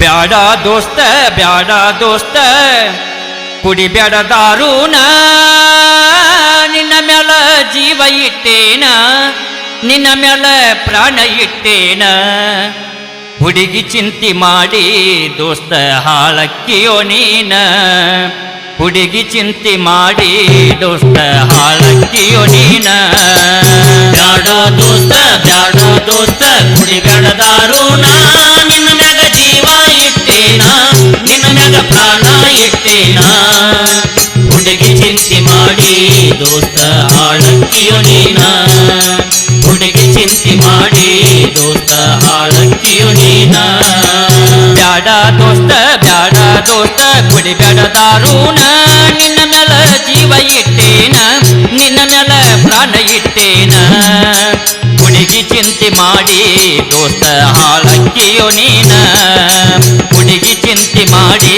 ಬ್ಯಾಡ ದೋಸ್ತ ಬ್ಯಾಡ ದೋಸ್ತ ಕುಡಿಬ್ಯಾಡ ದಾರೂನ ನಿನ್ನ ಮ್ಯಾಲ ಜೀವ ಇಟ್ಟೇನ, ನಿನ್ನ ಮ್ಯಾಲ ಪ್ರಾಣ ಇಟ್ಟೇನ. ಹುಡುಗಿ ಚಿಂತಿ ಮಾಡಿ ದೋಸ್ತ ಹಾಳಕ್ಕಿಯೋ ನೀನ. ಹುಡುಗಿ ಚಿಂತೆ ಮಾಡಿ ದೋಸ್ತ ಹಾಳಕ್ಕಿಯೋ ನೀನ? ಬ್ಯಾಡ ದೋಸ್ತ ಬ್ಯಾಡ ದೋಸ್ತ ಕುಡಿಬೇಡ ನಾ ನಿನ್ನ ಮ್ಯಾಗ ಜೀವ ಇಟ್ಟೇನ? ನಿನ್ನ ಮ್ಯಾಗ ಪ್ರಾಣ ಇಟ್ಟೇನ? ಹುಡುಗಿ ಚಿಂತೆ ಮಾಡಿ ದೋಸ್ತ ಹಾಳಕ್ಕಿಯೋ ನೀನ? ದೋಸ್ತ, ಕುಡಿಬೇಡ ದಾರೂನ ನಿನ್ನ ಮ್ಯಾಲ ಜೀವ ಇಟ್ಟೇನ? ನಿನ್ನ ಮ್ಯಾಲ ಪ್ರಾಣ ಇಟ್ಟೇನ? ಹುಡುಗಿ ಚಿಂತೆ ಮಾಡಿ ದೋಸ್ತ ಹಾಳಕ್ಕಿಯೋ ನೀನ? ಹುಡುಗಿ ಚಿಂತೆ ಮಾಡಿ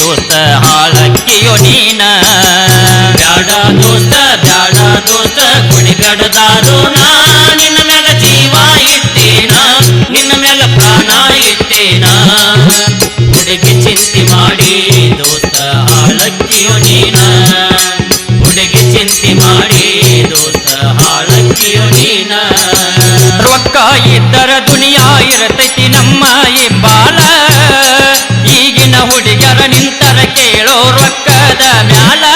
ದೋಸ್ತ ಹಾಳಕ್ಕಿಯೋ ನೀನ? ಬ್ಯಾಡ ದೋಸ್ತ ಬ್ಯಾಡ ದೋಸ್ತ, ಕುಡಿಬೇಡ ದಾರುಣ. ನಿನ್ನ ಮೇಲೆ ಜೀವ ಇಟ್ಟೇನ? ನಿನ್ನ ಮೇಲೆ ಪ್ರಾಣ ಇಟ್ಟೇನ? ರೊಕ್ಕದ ಮ್ಯಾಲ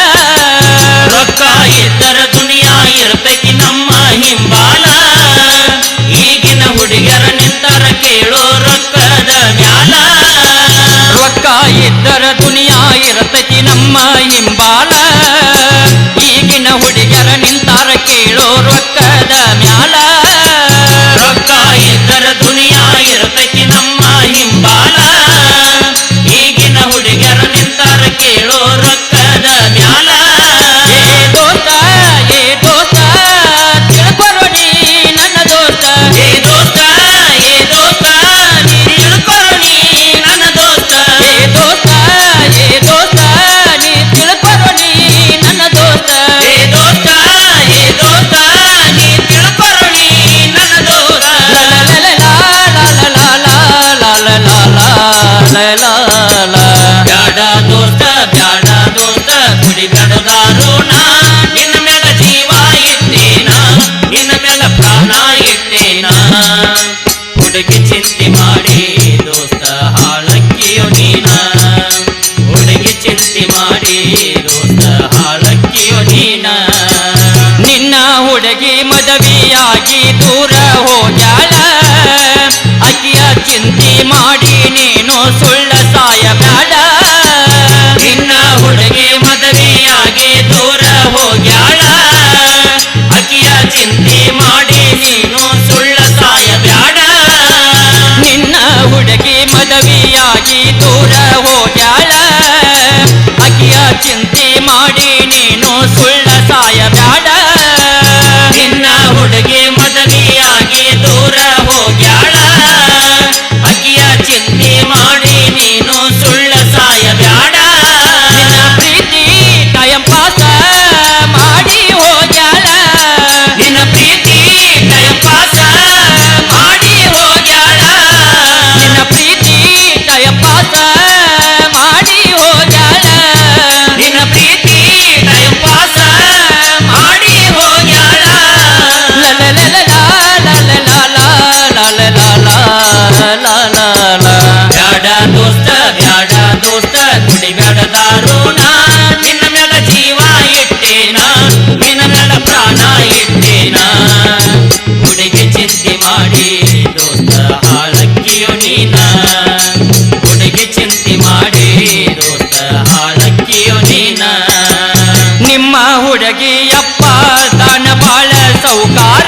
ಚಿಂತೆ ಮಾಡಿ ನೀನು ಸುಳ್ಳ ಸಾಯ ಬೇಡ ನಿನ್ನ ಹುಡುಗಿ ಮದುವೆಯಾಗಿ ದೂರ ಹೋಗ್ಯಾಳ. ಅಕಿಯ ಚಿಂತೆ ಮಾಡಿ ನೀನು ಸುಳ್ಳ ಸಾಯ ಬೇಡ ನಿನ್ನ ಹುಡುಗಿ ಮದವಿಯಾಗಿ ದೂರ ಹೋಗ್ಯಾಳ. ಅಕ್ಕಿಯ ಚಿಂತೆ ಮಾಡಿ ನೀನು ಸುಳ್ಳ নৌকার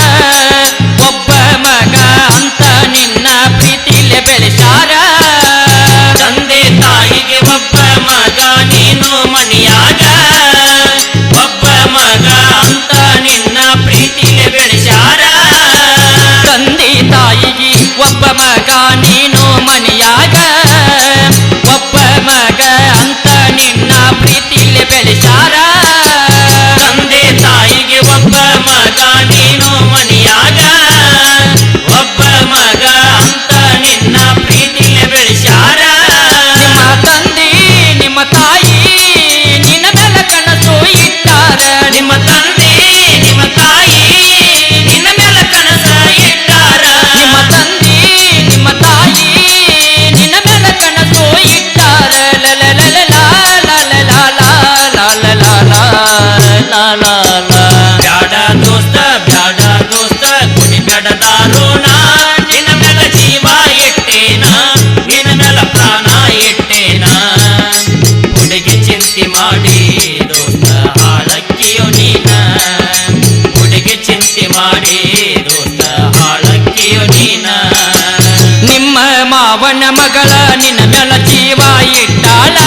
ಮಾವನ ಮಗಳ ನಿನ್ನ ಮೇಲ ಜೀವ ಇಟ್ಟಾಳ.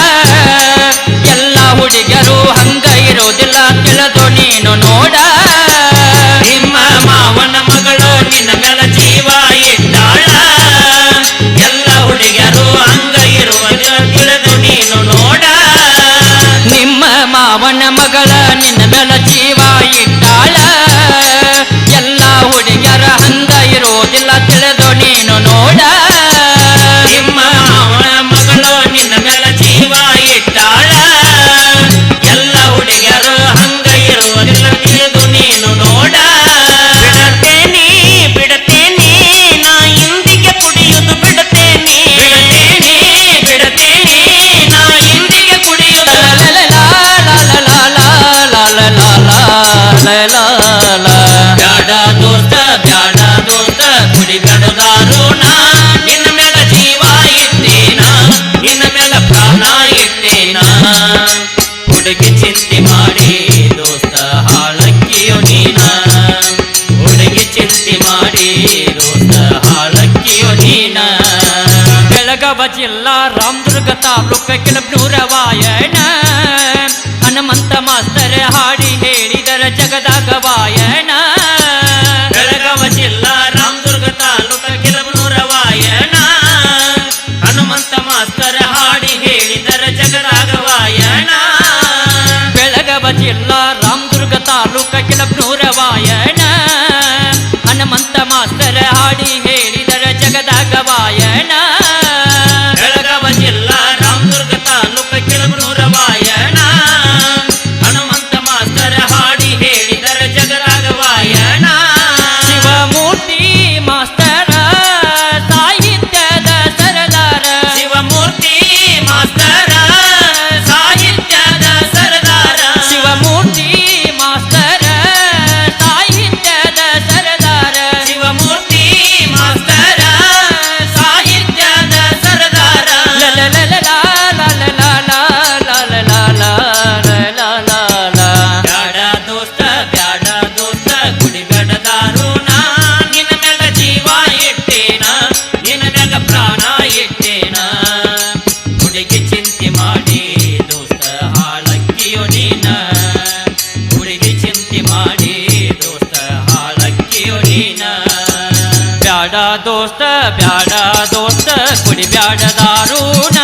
ಎಲ್ಲ ಹುಡುಗರು ಹಂಗ ಇರೋದಿಲ್ಲ ತಿಳಿದು ನೀನು ನೋಡ. ನಿಮ್ಮ ಮಾವನ ಮಗಳ ನಿನ್ನ ಮೇಲ ಜೀವ ಇಟ್ಟಾಳ. ಎಲ್ಲ ಹುಡುಗರು ಹಂಗ ಇರೋದಿಲ್ಲ ತಿಳಿದು ನೀನು ನೋಡ. ನಿಮ್ಮ ಮಾವನ ಮಗಳ ನಿನ್ನ ಮೇಲ ಜೀವ ಮೇಲೆ ಪ್ರಾಣ ಇಟ್ಟೇನ ಹುಡುಗಿ ಚಿಂತೆ ಮಾಡಿ ದೋಸ್ತ ಹಾಳಕ್ಕಿಯೋ ನೀನ. ಹುಡುಗಿ ಚಿಂತೆ ಮಾಡಿ ದೋಸ್ತ ಹಾಳಕ್ಕಿಯೋ ನೀನ. ಬೆಳಗವ ಜಿಲ್ಲಾ ರಾಮದುರ್ಗ ತಾಲೂಕ ಕೆಲಬ್ನೂರ ವಾಯಣ ಹನುಮಂತ ಮಾಸ್ತರ ಹಾಡಿ ಹೇಳಿದರ ಜಗದಾಗ ಬೆಳಗವ ಜಿಲ್ಲಾ ರಾಮದುರ್ಗ ತಾಲೂಕ ಕೆಲಬ್ನೂರ ವಾಯಣ ಹನುಮಂತ ಮಾಸ್ತರ ಹಾಡಿ ಹೇಳಿದರ ಜಗದಾಗ ವಾಯಣ ದೋಸ್ತ, ಬ್ಯಾಡ ದೋಸ್ತ, ಕುಡಿ ಬ್ಯಾಡ ದಾರೂಣ.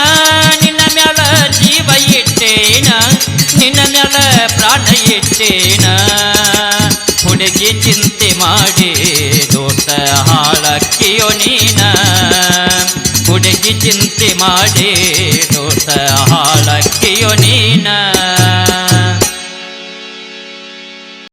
ನಿನ್ನ ಮ್ಯಾಲ ಜೀವ ಇಟ್ಟೇನ? ನಿನ್ನ ಮ್ಯಾಲ ಪ್ರಾಣ ಇಟ್ಟೇನ? ಹುಡುಗಿ ಚಿಂತೆ ಮಾಡಿ ದೋಸ್ತ, ಹಾಳಕ್ಕಿಯೋ ನೀನ? ಹುಡುಗಿ ಚಿಂತೆ ಮಾಡಿ ದೋಸ್ತ, ಹಾಳಕ್ಕಿಯೋ ನೀನ?